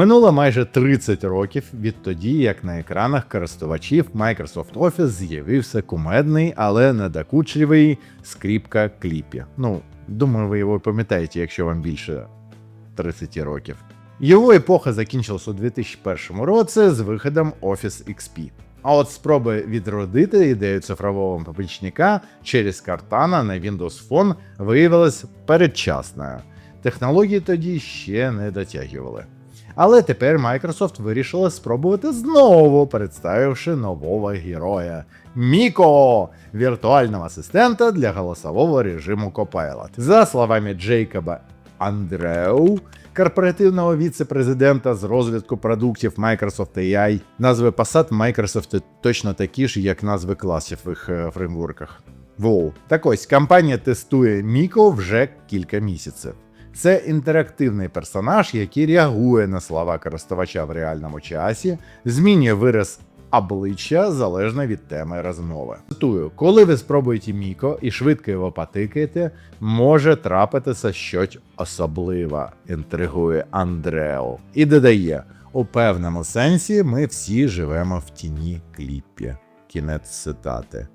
Минуло майже 30 років відтоді, як на екранах користувачів Microsoft Office з'явився кумедний, але недокучливий скріпка кліпі. Ну, думаю, ви його пам'ятаєте, якщо вам більше 30 років. Його епоха закінчилась у 2001 році з виходом Office XP. А от спроби відродити ідею цифрового помічника через Cortana на Windows Phone виявилась передчасною. Технології тоді ще не дотягували. Але тепер Microsoft вирішила спробувати знову, представивши нового героя Міко, віртуального асистента для голосового режиму Copilot. За словами Джейкоба Андреу, корпоративного віце-президента з розвитку продуктів Microsoft AI, назви посад Microsoft точно такі ж, як назви класів в їх е, фреймворках. Воу. Так ось компанія тестує Міко вже кілька місяців. Це інтерактивний персонаж, який реагує на слова користувача в реальному часі, змінює вираз обличчя залежно від теми розмови. Цитую, коли ви спробуєте Міко і швидко його потикаєте, може трапитися щось особливе, інтригує Андрео. І додає: у певному сенсі ми всі живемо в тіні кліпі. Кінець цитати.